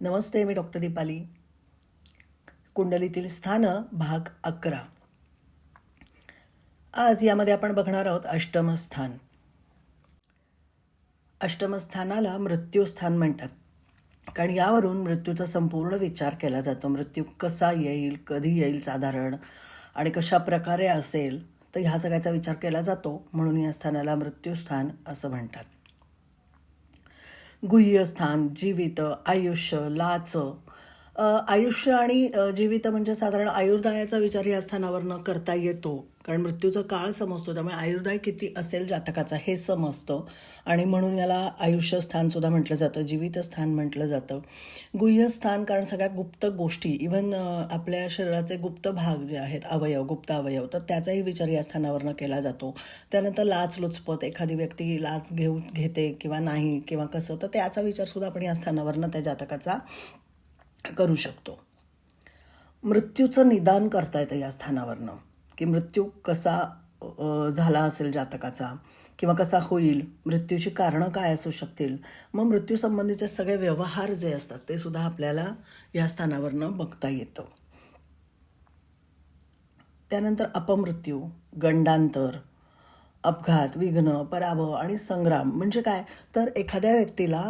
नमस्ते मी doctor Deepali. कुंडलीतील स्थानं भाग अकरा. आज यामध्ये आपण बघणार आहोत अष्टमस्थान अष्टमस्थानाला मृत्यूस्थान म्हणतात. कारण यावरून मृत्यूचा संपूर्ण विचार केला जातो. मृत्यू कसा येईल कधी येईल साधारण आणि कशा प्रकारे असेल तर ह्या सगळ्याचा विचार केला जातो. म्हणून या स्थानाला मृत्यूस्थान असं म्हणतात. गुह्यस्थान जीवित आयुष्य लाच आयुष्य आणि जीवित म्हणजे साधारण आयुर्दायाचा विचार या स्थानावरनं करता येतो. कारण मृत्यूचा काळ समजतो त्यामुळे आयुर्दाय किती असेल जातकाचा हे समजतं. आणि म्हणून याला आयुष्य स्थान सुद्धा म्हटलं जातं जीवित स्थान म्हटलं जातं. गुह्यस्थान कारण सगळ्या गुप्त गोष्टी इव्हन आपल्या शरीराचे गुप्त भाग जे आहेत अवयव गुप्त अवयव तर त्याचाही विचार या स्थानावरनं केला जातो. त्यानंतर लाच लुचपत एखादी व्यक्ती लाच घेऊ घेते किंवा नाही किंवा कसं तर त्याचा विचार सुद्धा आपण या स्थानावरनं त्या जातकाचा करू शकतो. मृत्यूचं निदान करता येतं या स्थानावरनं. की मृत्यू कसा झाला असेल जातकाचा किंवा कसा होईल मृत्यूची कारणं काय असू शकतील मग मृत्यूसंबंधीचे सगळे व्यवहार जे असतात ते सुद्धा आपल्याला या स्थानावरनं बघता येतं. त्यानंतर अपमृत्यू गंडांतर अपघात विघ्न पराभव आणि संग्राम म्हणजे काय? तर एखाद्या व्यक्तीला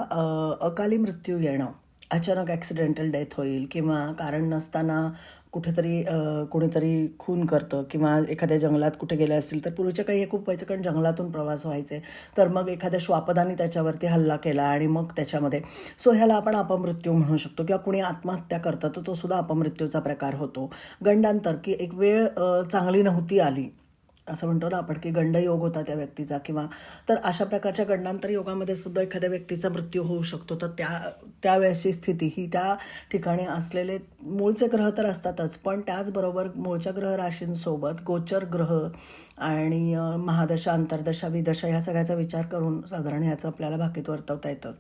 अकाली मृत्यू येणं अचानक ॲक्सिडेंटल डेथ होईल किंवा कारण नसताना कुठेतरी कुणीतरी कोणीतरी खून करतं किंवा एखाद्या जंगलात कुठे गेले असतील तर पूर्वीच्या काही हे खूप व्हायचं कारण जंगलातून प्रवास व्हायचे. तर मग एखाद्या श्वापदाने त्याच्यावरती हल्ला केला आणि मग त्याच्यामध्ये सो ह्याला आपण अपमृत्यू म्हणू शकतो किंवा कुणी आत्महत्या करतं तर तो सुद्धा अपमृत्यूचा प्रकार होतो. गंडांतर की एक वेळ चांगली नव्हती आली असं म्हणतो ना आपण की गंडयोग होता त्या व्यक्तीचा किंवा तर अशा प्रकारच्या गंडांतर योगामध्ये सुद्धा एखाद्या व्यक्तीचा मृत्यू होऊ शकतो. तर त्या त्यावेळेसची स्थिती ही त्या ठिकाणी असलेले मूळचे ग्रह तर असतातच पण त्याचबरोबर मूळच्या ग्रह राशींसोबत गोचर ग्रह आणि महादशा अंतर्दशा विदशा ह्या सगळ्याचा विचार करून साधारण ह्याचं आपल्याला भाकीत वर्तवता येतं.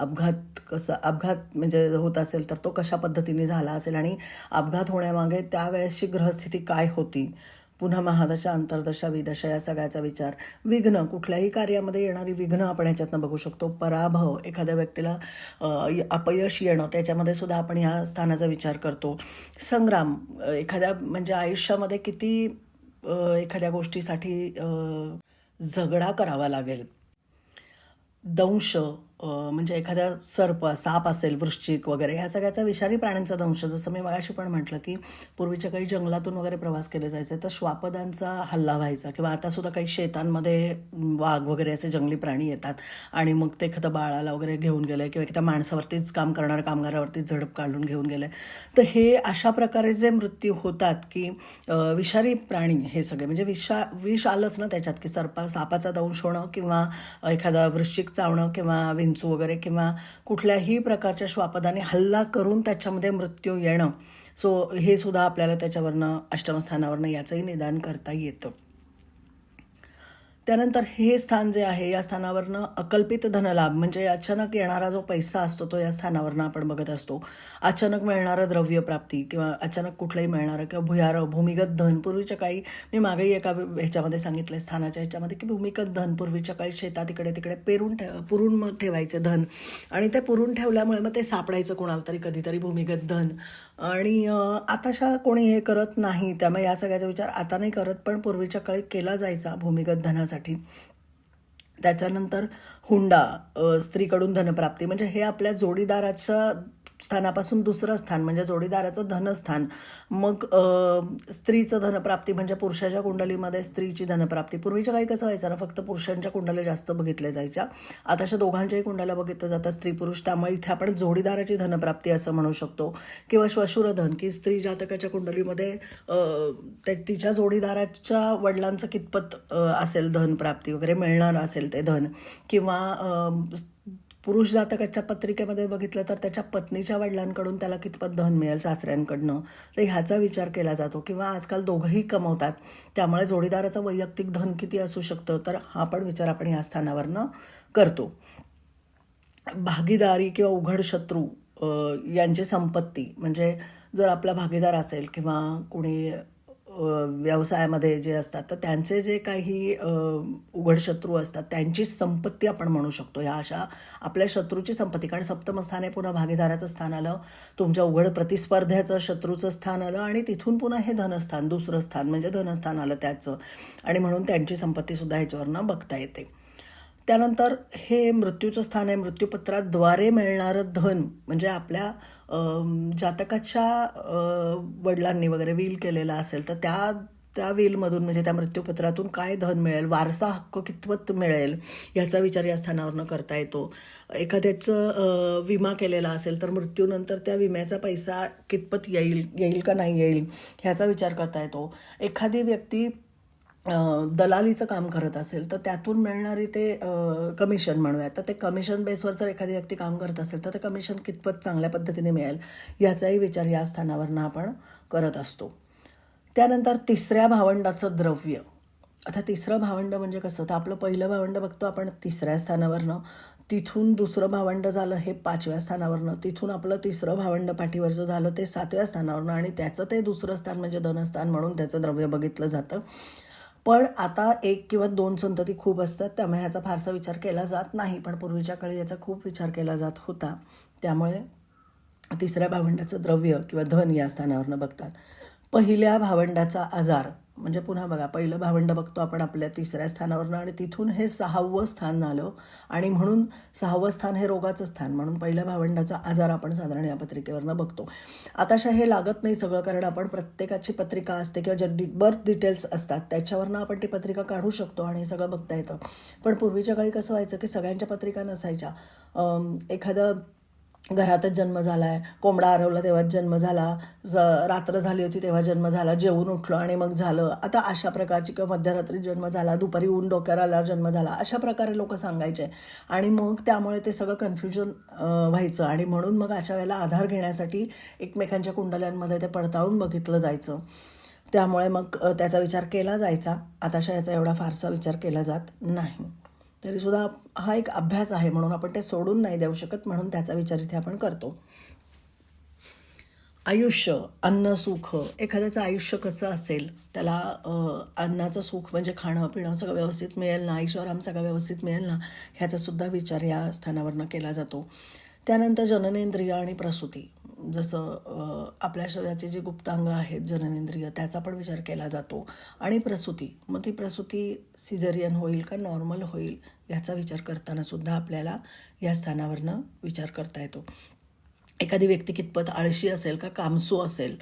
अपघात कसा अपघात म्हणजे होत असेल तर तो कशा पद्धतीने झाला असेल आणि अपघात होण्यामागे त्यावेळेसची ग्रहस्थिती काय होती? पुन्हा महादशा अंतर्दशा विदशा या सगळ्याचा विचार. विघ्न कुठल्याही कार्यामध्ये येणारी विघ्न आपण ह्याच्यातनं बघू शकतो. पराभव एखाद्या व्यक्तीला य- अपयश येणं त्याच्यामध्ये सुद्धा आपण ह्या स्थानाचा विचार करतो. संग्राम एखाद्या म्हणजे आयुष्यामध्ये किती एखाद्या गोष्टीसाठी झगडा करावा लागेल. दंश म्हणजे एखाद्या सर्प साप असेल वृश्चिक वगैरे ह्या सगळ्याचा विषारी प्राण्यांचा दंश जसं मी मगाशी पण म्हटलं की पूर्वीच्या काही जंगलातून वगैरे प्रवास केले जायचे तर श्वापदांचा हल्ला व्हायचा किंवा आता सुद्धा काही शेतांमध्ये वाघ वगैरे असे जंगली प्राणी येतात आणि मग ते एखादं बाळाला वगैरे घेऊन गेलं किंवा एखाद्या माणसावरतीच काम करणाऱ्या कामगारावरती झडप काढून घेऊन गेलं. तर हे अशा प्रकारे जे मृत्यू होतात की विषारी प्राणी हे सगळे म्हणजे विषा विष आलंच ना त्याच्यात की सर्पा सापाचा दंश होणं किंवा एखादा वृश्चिक चावणं किंवा विंचू वगैरे किंवा कुठल्याही प्रकारच्या श्वापदाने हल्ला करून त्याच्यामध्ये मृत्यू येणं. सो हे सुद्धा आपल्याला त्याच्यावरनं अष्टमस्थानावरनं याचंही निदान करता येतं. त्यानंतर हे स्थान जे आहे या स्थानावरनं अकल्पित धनलाभ म्हणजे अचानक येणारा जो पैसा असतो तो या स्थानावरनं आपण बघत असतो. अचानक मिळणारं द्रव्य प्राप्ती किंवा अचानक कुठलंही मिळणारं किंवा भुयारं भूमिगत धन पूर्वीच्या काळी मी मागेही एका ह्याच्यामध्ये सांगितलं स्थानाच्या ह्याच्यामध्ये की भूमिगत धन पूर्वीच्या काळी शेतात इकडे तिकडे पेरून ठेव पुरून मग ठेवायचे धन. आणि ते पुरून ठेवल्यामुळे मग ते सापडायचं कोणाला तरी कधीतरी भूमिगत धन. आणि आताशा कोणी हे करत नाही त्यामुळे या सगळ्याचा विचार आता नाही करत पण पूर्वीच्या काळी केला जायचा भूमिगत धनासाठी. त्याच्यानंतर हुंडा स्त्रीकडून धनप्राप्ती म्हणजे हे आपल्या जोडीदाराच्या स्थानापासून दुसरं स्थान म्हणजे जोडीदाराचं धनस्थान. मग स्त्रीचं धनप्राप्ती म्हणजे पुरुषाच्या कुंडलीमध्ये स्त्रीची धनप्राप्ती. पूर्वीच्या काही कसं व्हायचं ना फक्त पुरुषांच्या कुंडल्या जास्त बघितल्या जायच्या. आता अशा दोघांच्याही कुंडल्या बघितलं जातात स्त्री पुरुष. त्यामुळे इथे आपण जोडीदाराची धनप्राप्ती असं म्हणू शकतो. किंवा श्वशुरधन की स्त्री जातकाच्या कुंडलीमध्ये तिच्या जोडीदाराच्या वडिलांचं कितपत असेल धनप्राप्ती वगैरे मिळणार असेल ते धन. किंवा पुरुष जातकाच्या पत्रिकेमध्ये बघितलं तर त्याच्या पत्नीच्या वडिलांकडून त्याला कितपत धन मिळेल सासऱ्यांकडनं? तर ह्याचा विचार केला जातो किंवा आजकाल दोघंही कमवतात. त्यामुळे जोडीदाराचं वैयक्तिक धन किती असू शकतं? तर हा पण विचार आपण ह्या स्थानावरनं करतो. भागीदारी किंवा उघड शत्रू यांची संपत्ती म्हणजे जर आपला भागीदार असेल किंवा कुणी व्यवसायामध्ये जे असतात तर त्यांचे जे काही उघड शत्रू असतात त्यांची संपत्ती आपण म्हणू शकतो. ह्या अशा आपल्या शत्रूची संपत्ती. कारण सप्तमस्थान हे पुन्हा भागीदाराचं स्थान आलं तुमच्या उघड प्रतिस्पर्ध्याचं शत्रूचं स्थान आलं आणि तिथून पुन्हा हे धनस्थान दुसरं स्थान म्हणजे धनस्थान आलं त्याचं. आणि म्हणून त्यांची संपत्तीसुद्धा ह्याच्यावरनं बघता येते. त्यानंतर हे मृत्यूचं स्थान आहे. मृत्यूपत्राद्वारे मिळणारं धन म्हणजे आपल्या जातकाच्या वडिलांनी वगैरे विल केलेला असेल तर त्या त्या वेलमधून म्हणजे त्या मृत्यूपत्रातून काय धन मिळेल? वारसा हक्क कितपत मिळेल? याचा विचार या स्थानावरनं करता येतो. एखाद्याचं विमा केलेला असेल तर मृत्यूनंतर त्या विम्याचा पैसा कितपत येईल येईल का नाही येईल ह्याचा विचार करता येतो. एखादी व्यक्ती दलालीचं काम करत असेल तर त्यातून मिळणारी ते कमिशन म्हणूया तर ते कमिशन बेसवर जर एखादी व्यक्ती काम करत असेल तर ते कमिशन कितपत चांगल्या पद्धतीने मिळेल याचाही विचार या स्थानावरनं आपण करत असतो. त्यानंतर तिसऱ्या भावंडाचं द्रव्य. आता तिसरं भावंड म्हणजे कसं? तर आपलं पहिलं भावंड बघतो आपण तिसऱ्या स्थानावरनं. तिथून दुसरं भावंड झालं हे पाचव्या स्थानावरनं. तिथून आपलं तिसरं भावंड पाठीवरचं झालं ते सातव्या स्थानावरनं. आणि त्याचं ते दुसरं स्थान म्हणजे धनस्थान म्हणून त्याचं द्रव्य बघितलं जातं. पण आता एक किंवा दोन संतती खूप असतात त्यामुळे ह्याचा फारसा विचार केला जात नाही. पण पूर्वीच्या काळी याचा खूप विचार केला जात होता. त्यामुळे तिसऱ्या भावंडाचं द्रव्य किंवा धन या स्थानावरनं बघतात. पहिल्या भावंडाचा आजार म्हणजे पुन्हा बघा पहिलं भावंड बघतो आपण आपल्या तिसऱ्या स्थानावरनं आणि तिथून हे सहावं स्थान झालं. आणि म्हणून सहावं स्थान हे रोगाचं स्थान म्हणून पहिल्या भावंडाचा आजार आपण साधारण या पत्रिकेवरनं बघतो. आताशा हे लागत नाही सगळं कारण आपण प्रत्येकाची पत्रिका असते किंवा ज्या डि बर्थ डिटेल्स असतात त्याच्यावरनं आपण ती पत्रिका काढू शकतो आणि हे सगळं बघता येतं. पण पूर्वीच्या काळी कसं व्हायचं की सगळ्यांच्या पत्रिका नसायच्या. एखादं घरातच जन्म झाला आहे कोंबडा आरवला तेव्हाच जन्म झाला. ज रात्र झाली होती तेव्हा जन्म झाला. जेवून उठलो आणि मग झालं. आता अशा प्रकारची किंवा मध्यरात्री जन्म झाला दुपारी ऊन डोक्यावर आल्यावर जन्म झाला अशा प्रकारे लोक सांगायचे. आणि मग त्यामुळे ते सगळं कन्फ्युजन व्हायचं. आणि म्हणून मग अशा वेळेला आधार घेण्यासाठी एकमेकांच्या कुंडल्यांमध्ये ते पडताळून बघितलं जायचं. त्यामुळे मग त्याचा विचार केला जायचा. आताशा याचा एवढा फारसा विचार केला जात नाही. तरीसुद्धा हा एक अभ्यास आहे म्हणून आपण ते सोडून नाही देऊ शकत म्हणून त्याचा विचार इथे आपण करतो. आयुष्य अन्न सुख एखाद्याचं आयुष्य कसं असेल त्याला अन्नाचं सुख म्हणजे खाणं पिणं सगळं व्यवस्थित मिळेल ना? ऐश्वराम सगळं व्यवस्थित मिळेल ना? ह्याचासुद्धा विचार या स्थानावरनं केला जातो. त्यानंतर जननेंद्रिय आणि प्रसूती. जसं आपल्या शरीराचे जे गुप्तांग आहेत जननेंद्रिय त्याचा पण विचार केला जातो. आणि प्रसूती मग ती प्रसूती सिझरियन होईल का नॉर्मल होईल याचा विचार करताना सुद्धा आपल्याला या स्थानावरनं विचार करता येतो. एखादी व्यक्ती कितपत आळशी असेल का कामसू असेल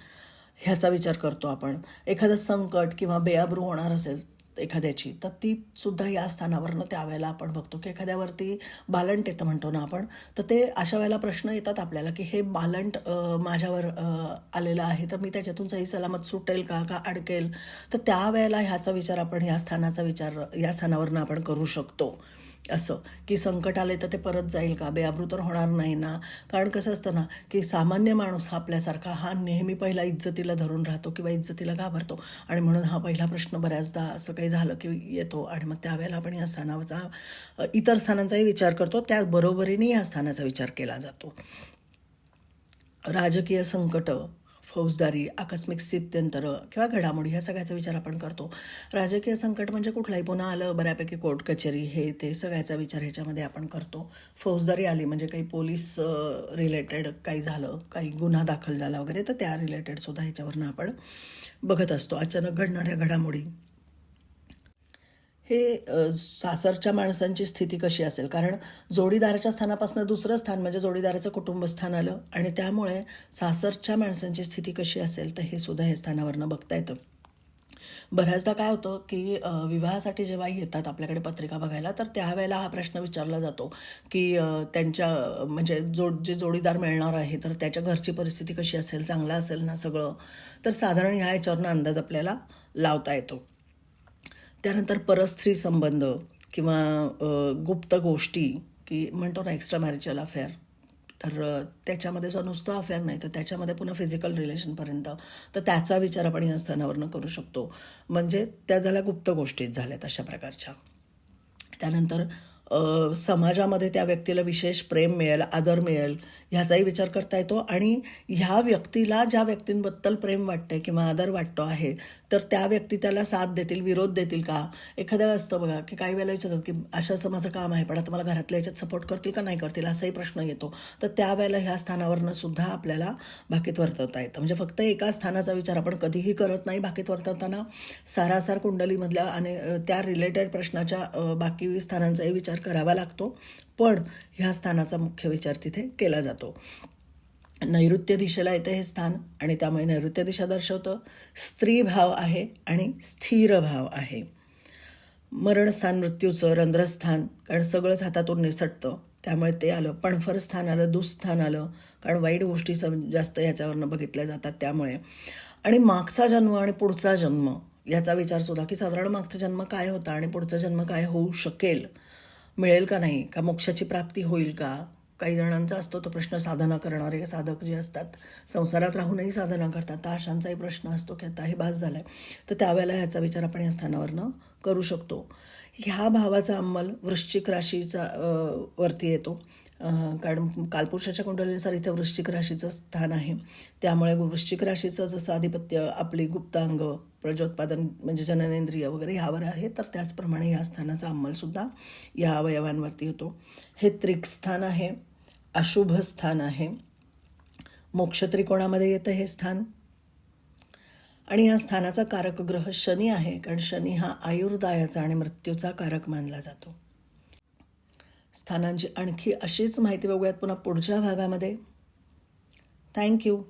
ह्याचा विचार करतो आपण. एखादं संकट किंवा बेआबरू होणार असेल एखाद्याची तर ती सुद्धा या स्थानावरनं त्यावेळेला आपण बघतो की एखाद्यावरती बालंट येतं म्हणतो ना आपण तर ते अशा वेळेला प्रश्न येतात आपल्याला की हे बालंट माझ्यावर आलेलं आहे तर मी त्याच्यातून सही सलामत सुटेल का का अडकेल? तर त्यावेळेला ह्याचा विचार आपण या स्थानाचा विचार या स्थानावरनं आपण करू शकतो. असं की संकट आले तर ते परत जाईल का? बेआबरू तर होणार नाही ना. कारण कसं असतं ना की सामान्य माणूस हा आपल्यासारखा हा नेहमी पहिला इज्जतीला धरून राहतो किंवा इज्जतीला घाबरतो. आणि म्हणून हा पहिला प्रश्न बऱ्याचदा असं काही झालं की येतो आणि मग त्यावेळेला आपण या स्थानाचा इतर स्थानांचाही विचार करतो. त्याबरोबरीने या स्थानाचा विचार केला जातो. राजकीय संकट फौजदारी आकस्मिक स्थित्यंतर किंवा घडामोडी ह्या सगळ्याचा विचार आपण करतो. राजकीय संकट म्हणजे कुठलाही पुन्हा आलं बऱ्यापैकी कोर्ट कचेरी हे ते सगळ्याचा विचार ह्याच्यामध्ये आपण करतो. फौजदारी आली म्हणजे काही पोलीस रिलेटेड काही झालं काही गुन्हा दाखल झाला वगैरे तर त्या रिलेटेड सुद्धा ह्याच्यावरनं आपण बघत असतो. अचानक घडणाऱ्या घडामोडी. हे सासरच्या माणसांची स्थिती कशी असेल? कारण जोडीदाराच्या स्थानापासून दुसरं स्थान म्हणजे जोडीदाराचं कुटुंबस्थान आलं आणि त्यामुळे सासरच्या माणसांची स्थिती कशी असेल तर हे सुद्धा हे स्थानावरनं बघता येतं. बऱ्याचदा काय होतं की विवाहासाठी जेव्हा येतात आपल्याकडे पत्रिका बघायला तर त्यावेळेला हा प्रश्न विचारला जातो की त्यांच्या म्हणजे जो जे जोडीदार मिळणार आहे तर त्याच्या घरची परिस्थिती कशी असेल चांगलं असेल ना सगळं? तर साधारण ह्या याच्यावरनं अंदाज आपल्याला लावता येतो. त्यानंतर परस्त्री संबंध किंवा गुप्त गोष्टी की म्हणतो ना एक्स्ट्रा मॅरिजल अफेअर तर त्याच्यामध्ये जो नुसतं अफेअर नाही तर त्याच्यामध्ये पुन्हा फिजिकल रिलेशनपर्यंत तर त्याचा विचार आपण या स्थानावरनं करू शकतो. म्हणजे त्या झाल्या गुप्त गोष्टीत झाल्यात अशा प्रकारच्या. त्यानंतर समाजामध्ये त्या व्यक्तीला विशेष प्रेम मिळेल आदर मिळेल ह्याचाही विचार करता येतो. आणि ह्या व्यक्तीला ज्या व्यक्तींबद्दल प्रेम वाटतंय किंवा आदर वाटतो आहे तर त्या व्यक्ती त्याला साथ देतील विरोध देतील का? एखाद्या असतं बघा की काही वेळेला विचारतात की असं असं माझं काम आहे पण आता मला घरातल्या याच्यात सपोर्ट करतील का नाही करतील असाही प्रश्न येतो. तर त्यावेळेला ह्या स्थानावरनं सुद्धा आपल्याला बाकीत वर्तवता येतं. म्हणजे फक्त एका स्थानाचा विचार आपण कधीही करत नाही बाकीत वर्तवताना. सारासार कुंडलीमधल्या आणि त्या रिलेटेड प्रश्नाच्या बाकी स्थानांचाही विचार करावा लागतो पण ह्या स्थानाचा मुख्य विचार तिथे केला जातो. नैऋत्य दिशेला येतं हे स्थान आणि त्यामुळे नैऋत्य दिशा दर्शवतं. स्त्री भाव आहे आणि स्थिर भाव आहे. मरणस्थान मृत्यूचं रंध्रस्थान कारण सगळंच हातातून निसटतं. त्यामुळे ते आलं पणफर स्थान आलं दुस्थान आलं कारण वाईट गोष्टी सम जास्त ह्याच्यावरनं बघितल्या जातात त्यामुळे. आणि मागचा जन्म आणि पुढचा जन्म याचा विचार सुद्धा की साधारण मागचा जन्म काय होता आणि पुढचा जन्म काय होऊ शकेल? मिळेल का नाही? का मोक्षाची प्राप्ती होईल का? काही जणांचा असतो तो प्रश्न साधना करणारे साधक जे असतात संसारात राहूनही साधना करतात. तर अशांचाही प्रश्न असतो की आता हे बास झाला आहे तर त्यावेळेला ह्याचा विचार आपण या स्थानावरनं करू शकतो. ह्या भावाचा अंमल वृश्चिक राशीचा वरती येतो. कारण कालपुरुषाच्या कुंडलीनुसार इथे वृश्चिक राशीचं स्थान आहे. त्यामुळे वृश्चिक राशीचं जसं आधिपत्य आपली गुप्तांग प्रजोत्पादन म्हणजे जननेंद्रिय वगैरे ह्यावर आहे तर त्याचप्रमाणे या स्थानाचा अंमलसुद्धा या अवयवांवरती होतो. हे त्रिक स्थान आहे अशुभ स्थान आहे. मोक्ष त्रिकोणामध्ये येतं हे स्थान. आणि या स्थानाचा कारक ग्रह शनी आहे कारण शनी हा आयुर्दायाचा आणि मृत्यूचा कारक मानला जातो. स्थानांची आणखी अशीच माहिती बघूयात पुन्हा पुढच्या भागामध्ये. थँक्यू